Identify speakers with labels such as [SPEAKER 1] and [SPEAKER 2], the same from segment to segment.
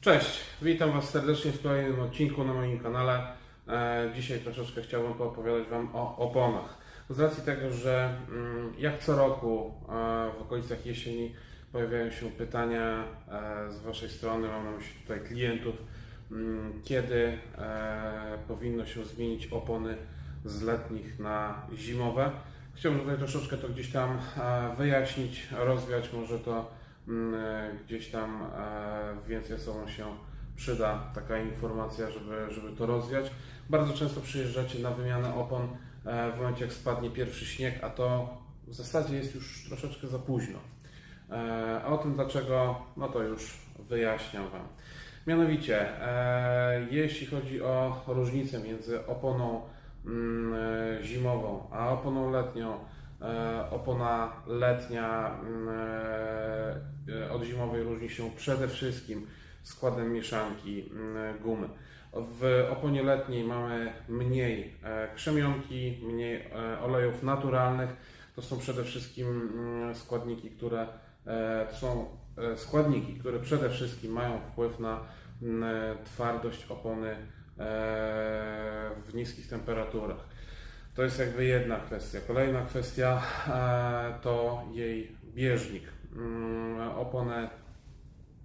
[SPEAKER 1] Cześć, witam Was serdecznie w kolejnym odcinku na moim kanale. E, Dzisiaj troszeczkę chciałbym poopowiadać Wam o oponach. Z racji tego, że mm, jak co roku e, w okolicach jesieni pojawiają się pytania e, z Waszej strony, mam na myśli tutaj klientów, mm, kiedy powinno się zmienić opony z letnich na zimowe. Chciałbym tutaj troszeczkę to gdzieś tam wyjaśnić, rozwiać, może to gdzieś tam e, więcej osobom się przyda taka informacja, żeby, żeby to rozwiać. Bardzo często przyjeżdżacie na wymianę opon e, w momencie, jak spadnie pierwszy śnieg, a to w zasadzie jest już troszeczkę za późno. E, A o tym dlaczego, no to już wyjaśniam Wam. Mianowicie, e, jeśli chodzi o różnicę między oponą mm, e, zimową a oponą letnią, e, opona letnia mm, e, e, od zimowej różni się przede wszystkim składem mieszanki mm, gumy. W oponie letniej mamy mniej e, krzemionki, mniej e, olejów naturalnych. To są przede wszystkim mm, składniki, które e, są e, składniki, które przede wszystkim mają wpływ na twardość opony e, w niskich temperaturach. To jest jakby jedna kwestia. Kolejna kwestia e, to jej bieżnik. Mm, Oponę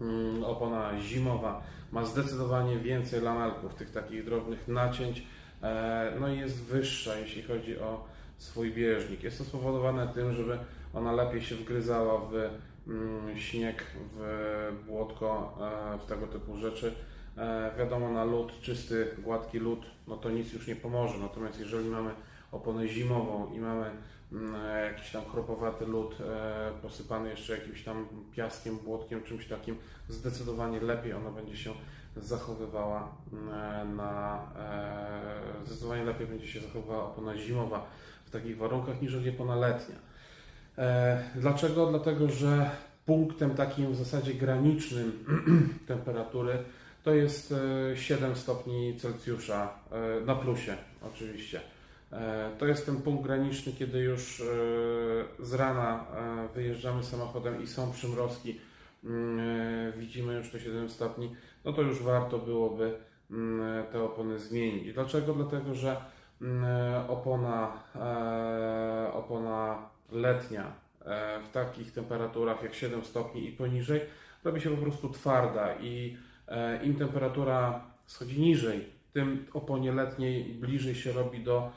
[SPEAKER 1] Mm, opona zimowa ma zdecydowanie więcej lamelków, tych takich drobnych nacięć, e, no i jest wyższa, jeśli chodzi o swój bieżnik. Jest to spowodowane tym, żeby ona lepiej się wgryzała w mm, śnieg, w błotko, e, w tego typu rzeczy. Wiadomo, na lód, czysty, gładki lód, no to nic już nie pomoże. Natomiast jeżeli mamy oponę zimową i mamy mm, jakiś tam chropowaty lód e, posypany jeszcze jakimś tam piaskiem, błotkiem, czymś takim, zdecydowanie lepiej ona będzie się zachowywała mm, na e, zdecydowanie lepiej będzie się zachowywała opona zimowa w takich warunkach niż opona letnia. E, Dlaczego? Dlatego, że punktem takim w zasadzie granicznym temperatury to jest e, 7 stopni Celsjusza e, na plusie oczywiście. E, To jest ten punkt graniczny, kiedy już e, z rana e, wyjeżdżamy samochodem i są przymrozki, mm, widzimy już te 7 stopni, no to już warto byłoby mm, te opony zmienić. Dlaczego? Dlatego, że mm, opona, opona letnia w takich temperaturach jak 7 stopni i poniżej robi się po prostu twarda i im temperatura schodzi niżej, tym oponie letniej bliżej się robi do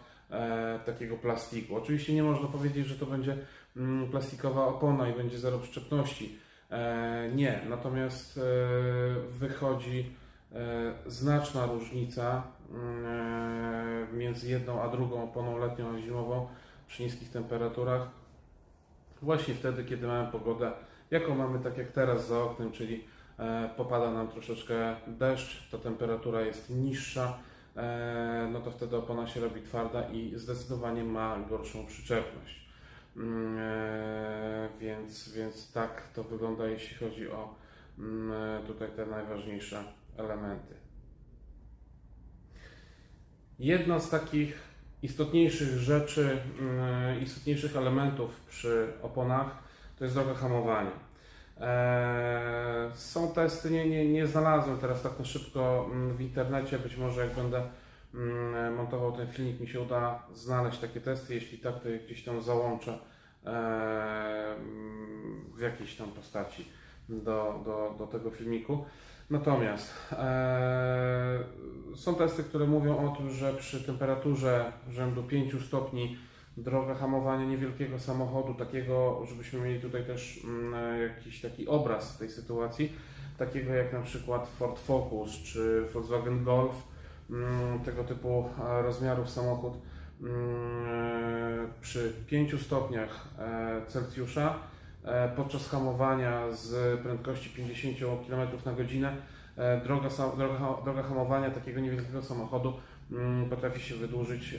[SPEAKER 1] takiego plastiku. Oczywiście nie można powiedzieć, że to będzie mm, plastikowa opona i będzie zero przyczepności. E, nie, natomiast e, wychodzi e, znaczna różnica mm, e, między jedną a drugą oponą letnią a zimową przy niskich temperaturach. Właśnie wtedy, kiedy mamy pogodę, jaką mamy tak jak teraz za oknem, czyli e, popada nam troszeczkę deszcz, ta temperatura jest niższa, e, no to wtedy opona się robi twarda i zdecydowanie ma gorszą przyczepność. Mm, e, Więc, więc tak to wygląda, jeśli chodzi o mm, e, tutaj te najważniejsze elementy. Jedna z takich istotniejszych rzeczy, mm, istotniejszych elementów przy oponach to jest droga hamowania. Eee, Są testy, nie, nie, nie znalazłem teraz tak na szybko mm, w internecie, być może jak będę mm, montował ten filmik mi się uda znaleźć takie testy, jeśli tak to je gdzieś tam załączę eee, w jakiejś tam postaci do, do, do tego filmiku. Natomiast e, są testy, które mówią o tym, że przy temperaturze rzędu 5 stopni droga hamowania niewielkiego samochodu, takiego, żebyśmy mieli tutaj też mm, jakiś taki obraz tej sytuacji, takiego jak na przykład Ford Focus czy Volkswagen Golf, mm, tego typu e, rozmiarów samochód mm, przy 5 stopniach e, Celsjusza e, podczas hamowania z prędkości 50 km na godzinę e, droga, droga, droga hamowania takiego niewielkiego samochodu potrafi się wydłużyć e,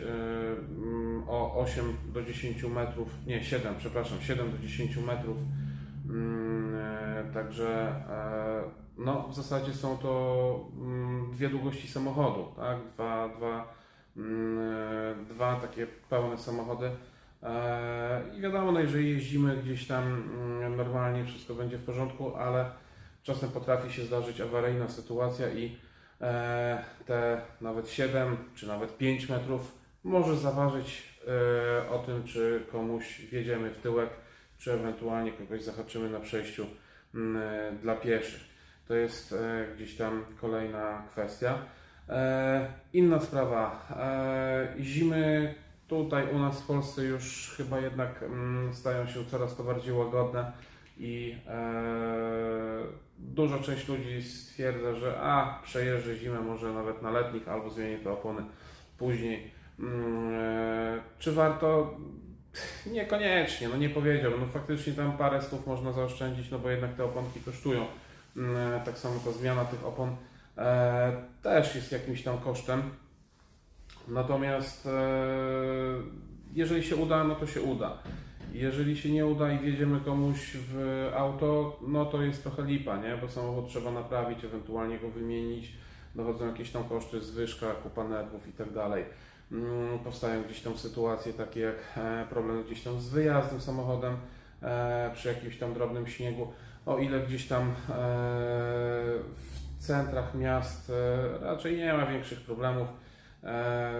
[SPEAKER 1] mm, o 8 do 10 metrów, nie 7, przepraszam, 7 do 10 metrów. Mm, e, Także e, no, w zasadzie są to mm, dwie długości samochodu, tak? Dwa, dwa, mm, dwa takie pełne samochody. I wiadomo, no jeżeli jeździmy gdzieś tam mm, normalnie, wszystko będzie w porządku, ale czasem potrafi się zdarzyć awaryjna sytuacja i te nawet 7 czy nawet 5 metrów może zaważyć e, o tym, czy komuś wjedziemy w tyłek, czy ewentualnie kogoś zahaczymy na przejściu e, dla pieszych. To jest e, gdzieś tam kolejna kwestia. E, Inna sprawa. E, Zimy tutaj u nas w Polsce już chyba jednak stają się coraz to bardziej łagodne i e, duża część ludzi stwierdza, że a przejeżdżę zimę może nawet na letnich albo zmienię te opony później. Mm, e, Czy warto? Niekoniecznie, no nie powiedziałbym. No faktycznie tam parę stów można zaoszczędzić, no bo jednak te oponki kosztują. Mm, Tak samo to zmiana tych opon e, też jest jakimś tam kosztem. Natomiast e, jeżeli się uda, no to się uda. Jeżeli się nie uda i wjedziemy komuś w auto, no to jest trochę lipa, nie? Bo samochód trzeba naprawić, ewentualnie go wymienić. Dochodzą jakieś tam koszty, zwyżka, kupa nerwów i tak dalej. Mm, Powstają gdzieś tam sytuacje takie jak e, problem gdzieś tam z wyjazdem samochodem e, przy jakimś tam drobnym śniegu. O ile gdzieś tam e, w centrach miast raczej nie ma większych problemów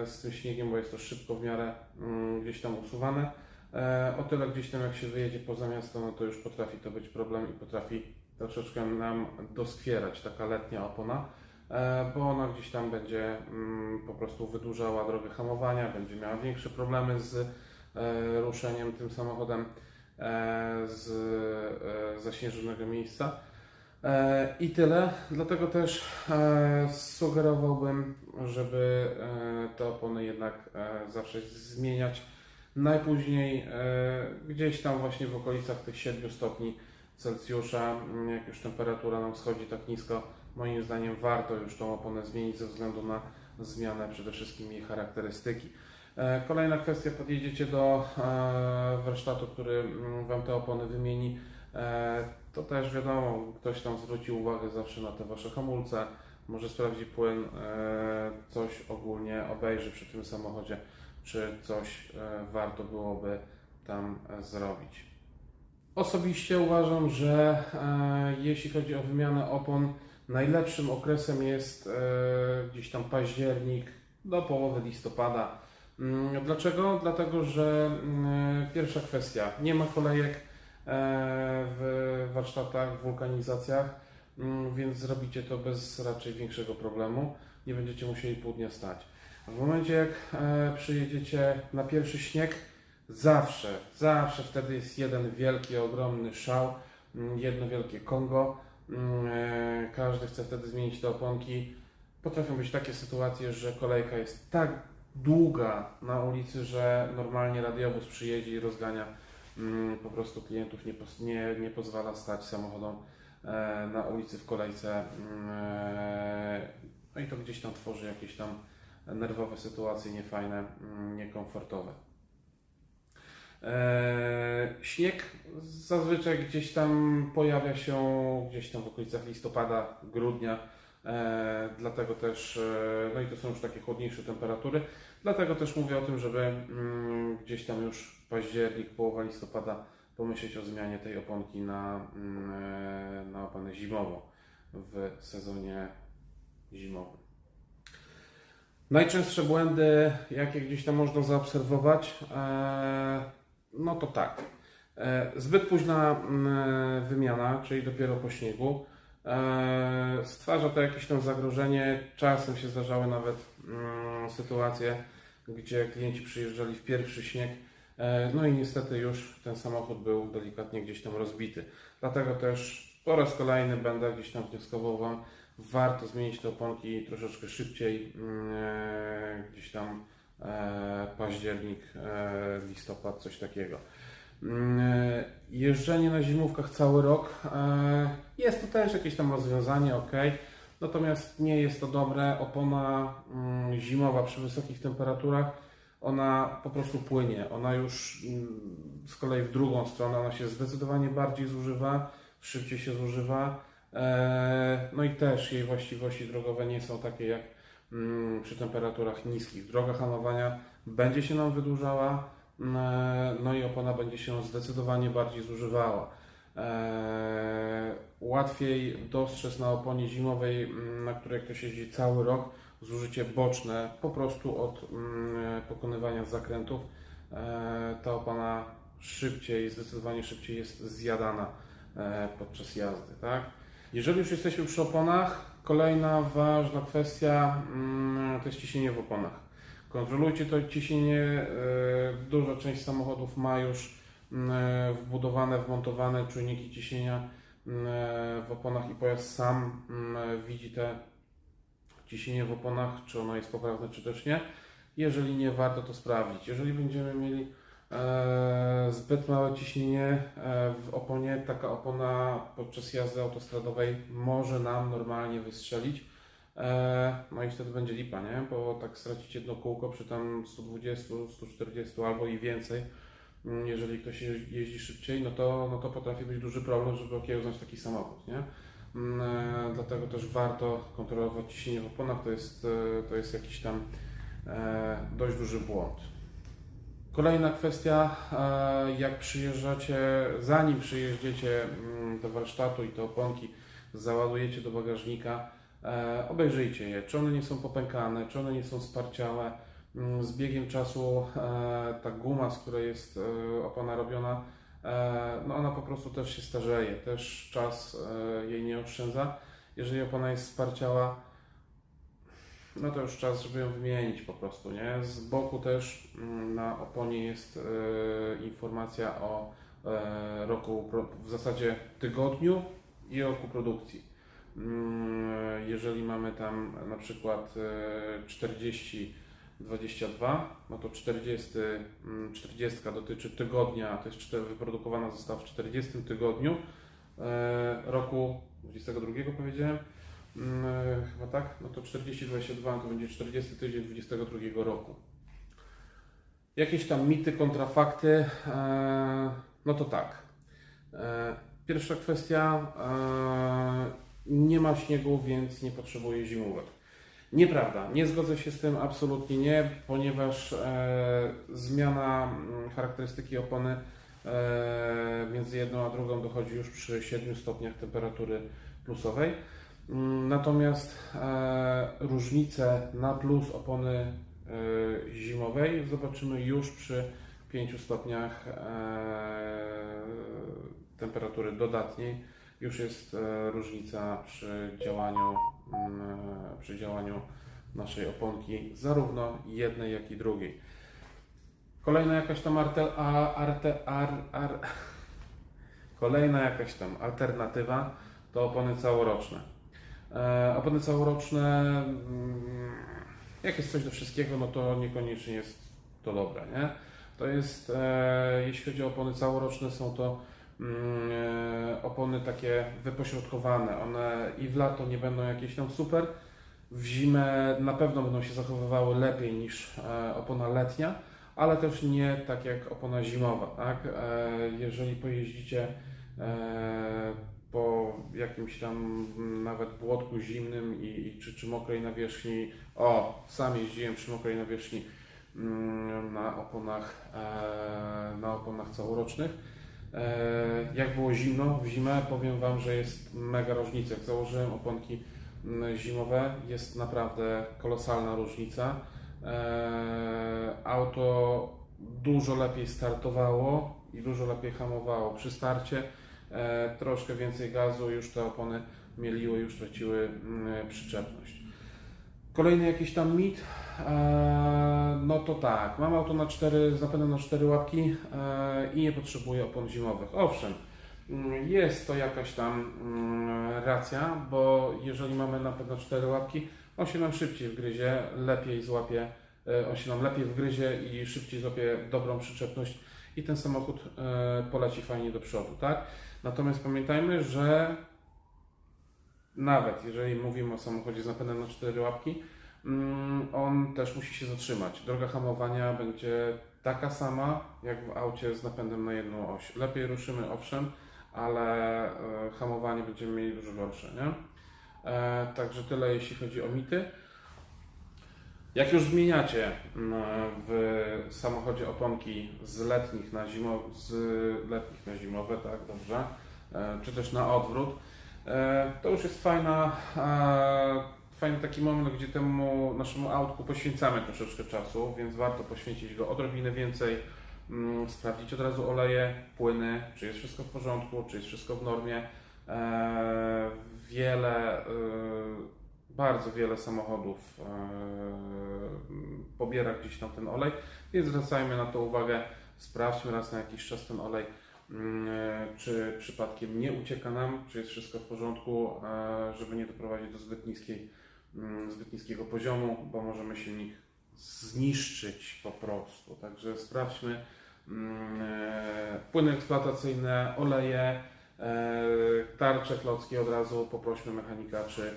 [SPEAKER 1] z tym śniegiem, bo jest to szybko w miarę mm, gdzieś tam usuwane. E, O tyle gdzieś tam jak się wyjedzie poza miasto, no to już potrafi to być problem i potrafi troszeczkę nam doskwierać taka letnia opona, e, bo ona gdzieś tam będzie mm, po prostu wydłużała drogę hamowania, będzie miała większe problemy z e, ruszeniem tym samochodem z zaśnieżonego miejsca. I tyle. Dlatego też sugerowałbym, żeby te opony jednak zawsze zmieniać. Najpóźniej e, gdzieś tam właśnie w okolicach tych 7 stopni Celsjusza, m, jak już temperatura nam schodzi tak nisko, moim zdaniem warto już tą oponę zmienić ze względu na zmianę przede wszystkim jej charakterystyki. E, Kolejna kwestia, podjedziecie do e, warsztatu, który mm, Wam te opony wymieni. To też wiadomo, ktoś tam zwróci uwagę zawsze na te Wasze hamulce, może sprawdzi płyn, coś ogólnie obejrzy przy tym samochodzie, czy coś e, warto byłoby tam e, zrobić. Osobiście uważam, że e, jeśli chodzi o wymianę opon, najlepszym okresem jest gdzieś tam październik do połowy listopada. Mm, Dlaczego? Dlatego, że mm, pierwsza kwestia, nie ma kolejek w warsztatach, w wulkanizacjach, mm, więc zrobicie to bez raczej większego problemu. Nie będziecie musieli pół dnia stać. W momencie jak e, przyjedziecie na pierwszy śnieg, zawsze, zawsze wtedy jest jeden wielki, ogromny szał, mm, jedno wielkie Kongo. Mm, e, Każdy chce wtedy zmienić te oponki. Potrafią być takie sytuacje, że kolejka jest tak długa na ulicy, że normalnie radiowóz przyjedzie i rozgania mm, po prostu klientów, nie, nie, nie pozwala stać samochodom e, na ulicy w kolejce. No i to gdzieś tam tworzy jakieś tam nerwowe sytuacje niefajne, mm, niekomfortowe. E, Śnieg zazwyczaj gdzieś tam pojawia się gdzieś tam w okolicach listopada, grudnia, e, dlatego też, e, no i to są już takie chłodniejsze temperatury, dlatego też mówię o tym, żeby mm, gdzieś tam już październik, połowa listopada pomyśleć o zmianie tej oponki na, mm, na oponę zimową w sezonie zimowym. Najczęstsze błędy, jakie gdzieś tam można zaobserwować, e, no to tak. E, Zbyt późna mm, wymiana, czyli dopiero po śniegu, e, stwarza to jakieś tam zagrożenie. Czasem się zdarzały nawet mm, sytuacje, gdzie klienci przyjeżdżali w pierwszy śnieg, e, no i niestety już ten samochód był delikatnie gdzieś tam rozbity. Dlatego też po raz kolejny będę gdzieś tam wnioskował Wam, warto zmienić te oponki troszeczkę szybciej, mm, e, gdzieś tam e, październik, e, listopad, coś takiego. Mm, Jeżdżenie na zimówkach cały rok jest to też jakieś tam rozwiązanie, ok. Natomiast nie jest to dobre. Opona mm, zimowa przy wysokich temperaturach, ona po prostu płynie. Ona już z kolei w drugą stronę, ona się zdecydowanie bardziej zużywa, szybciej się zużywa. E, No i też jej właściwości drogowe nie są takie jak mm, przy temperaturach niskich. Droga hamowania będzie się nam wydłużała, mm, e, no i opona będzie się zdecydowanie bardziej zużywała. E, łatwiej dostrzec na oponie zimowej, mm, na której ktoś jeździ cały rok, zużycie boczne po prostu od pokonywania zakrętów. Ta opona szybciej, zdecydowanie szybciej jest zjadana podczas jazdy. Tak? Jeżeli już jesteśmy przy oponach, kolejna ważna kwestia mm, to jest ciśnienie w oponach. Kontrolujcie to ciśnienie. e, Duża część samochodów ma już mm, wbudowane, wmontowane czujniki ciśnienia mm, w oponach i pojazd sam widzi te ciśnienie w oponach, czy ono jest poprawne, czy też nie. Jeżeli nie, warto to sprawdzić. Jeżeli będziemy mieli e, zbyt małe ciśnienie e, w oponie, taka opona podczas jazdy autostradowej może nam normalnie wystrzelić. E, no i wtedy będzie lipa, nie? Bo tak stracić jedno kółko przy tam 120, 140 albo i więcej. Mm, Jeżeli ktoś je- jeździ szybciej, no to, no to potrafi być duży problem, żeby okiełznać taki samochód, nie? Mm, e, Dlatego też warto kontrolować ciśnienie w oponach, to jest, e, to jest jakiś tam e, dość duży błąd. Kolejna kwestia, e, jak przyjeżdżacie, zanim przyjeżdżacie mm, do warsztatu i te oponki załadujecie do bagażnika, e, obejrzyjcie je, czy one nie są popękane, czy one nie są sparciałe. Mm, Z biegiem czasu e, ta guma, z której jest opona robiona, no ona po prostu też się starzeje, też czas jej nie oszczędza. Jeżeli opona jest sparciała, no to już czas, żeby ją wymienić po prostu, nie? Z boku też mm, na oponie jest e, informacja o e, roku, w zasadzie tygodniu i roku produkcji. Mm, Jeżeli mamy tam na przykład e, 40 22, no to 40, mm, 40 dotyczy tygodnia, to jest wyprodukowana została w 40 tygodniu e, roku 22 powiedziałem, Mm, e, chyba tak, no to 40-22 to będzie 40 tydzień 22 roku. Jakieś tam mity, kontrafakty, e, no to tak. E, Pierwsza kwestia, e, nie ma śniegu, więc nie potrzebuje zimówek. Nieprawda, nie zgodzę się z tym, absolutnie nie, ponieważ e, zmiana mm, charakterystyki opony e, między jedną a drugą dochodzi już przy 7 stopniach temperatury plusowej. Mm, Natomiast e, różnicę na plus opony e, zimowej zobaczymy już przy 5 stopniach e, temperatury dodatniej. Już jest różnica przy działaniu, mm, przy działaniu naszej oponki, zarówno jednej, jak i drugiej. Kolejna jakaś tam arte, a, arte, ar, ar, kolejna jakaś tam alternatywa to opony całoroczne. E, opony całoroczne, mm, jak jest coś do wszystkiego, no to niekoniecznie jest to dobre, nie? To jest, e, jeśli chodzi o opony całoroczne, są to mm, e, opony takie wypośrodkowane. One i w lato nie będą jakieś tam super, w zimę na pewno będą się zachowywały lepiej niż opona letnia, ale też nie tak jak opona zimowa, tak? Jeżeli pojeździcie po jakimś tam nawet błotku zimnym i, i czy, czy mokrej nawierzchni, o, sam jeździłem przy mokrej nawierzchni mm, na oponach, e, na oponach całorocznych. E, Jak było zimno w zimę, powiem Wam, że jest mega różnica. Jak założyłem oponki mm, zimowe, jest naprawdę kolosalna różnica. E, Auto dużo lepiej startowało i dużo lepiej hamowało przy starcie. E, Troszkę więcej gazu, już te opony mieliły, już traciły mm, przyczepność. Kolejny jakiś tam mit, e, no to tak, mam auto na cztery, z napędem na cztery łapki e, i nie potrzebuję opon zimowych. Owszem, mm, jest to jakaś tam mm, racja, bo jeżeli mamy na cztery łapki, on się nam szybciej wgryzie, lepiej złapie, e, on się nam lepiej wgryzie i szybciej złapie dobrą przyczepność i ten samochód e, poleci fajnie do przodu, tak? Natomiast pamiętajmy, że nawet jeżeli mówimy o samochodzie z napędem na cztery łapki, mm, on też musi się zatrzymać. Droga hamowania będzie taka sama jak w aucie z napędem na jedną oś. Lepiej ruszymy, owszem, ale e, hamowanie będziemy mieli dużo gorsze, nie? E, Także tyle jeśli chodzi o mity. Jak już zmieniacie mm, w samochodzie oponki z letnich na, zimo, z letnich na zimowe, tak, dobrze, e, czy też na odwrót. E, To już jest fajna, e, fajny taki moment, gdzie temu naszemu autku poświęcamy troszeczkę czasu, więc warto poświęcić go odrobinę więcej, mm, sprawdzić od razu oleje, płyny, czy jest wszystko w porządku, czy jest wszystko w normie. Wiele, bardzo wiele samochodów e, pobiera gdzieś tam ten olej, więc zwracajmy na to uwagę, sprawdźmy raz na jakiś czas ten olej, mm, e, czy przypadkiem nie ucieka nam, czy jest wszystko w porządku, e, żeby nie doprowadzić do zbyt, niskiej, mm, zbyt niskiego poziomu, bo możemy silnik zniszczyć po prostu. Także sprawdźmy mm, płyny eksploatacyjne, oleje, tarcze klocki od razu poprośmy mechanika, czy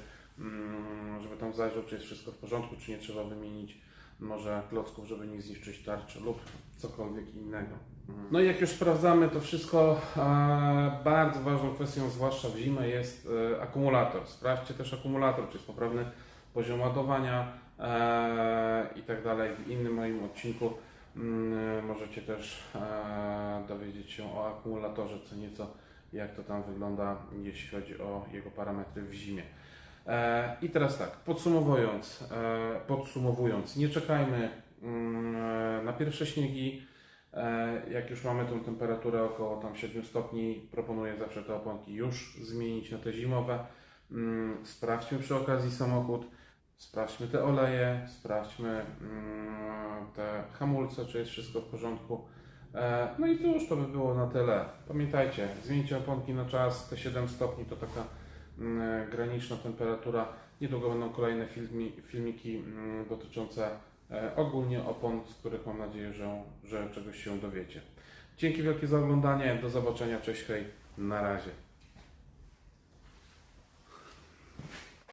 [SPEAKER 1] żeby tam zajrzał, czy jest wszystko w porządku, czy nie trzeba wymienić może klocków, żeby nie zniszczyć tarczy lub cokolwiek innego. No i jak już sprawdzamy to wszystko, e, bardzo ważną kwestią, zwłaszcza w zimę, jest e, akumulator. Sprawdźcie też akumulator, czy jest poprawny poziom ładowania e, i tak dalej. W innym moim odcinku mm, możecie też dowiedzieć się o akumulatorze co nieco, jak to tam wygląda, jeśli chodzi o jego parametry w zimie. E, I teraz tak, podsumowując, e, podsumowując, nie czekajmy mm, e, na pierwsze śniegi. Jak już mamy tą temperaturę około tam 7 stopni, proponuję zawsze te oponki już zmienić na te zimowe. Mm, Sprawdźmy przy okazji samochód, sprawdźmy te oleje, sprawdźmy mm, te hamulce, czy jest wszystko w porządku. No i cóż, to by było na tyle. Pamiętajcie, zmieńcie oponki na czas, te 7 stopni to taka graniczna temperatura. Niedługo będą kolejne filmi, filmiki mm, dotyczące e, ogólnie opon, z których mam nadzieję, że, że czegoś się dowiecie. Dzięki wielkie za oglądanie, do zobaczenia, cześć, hej, na razie.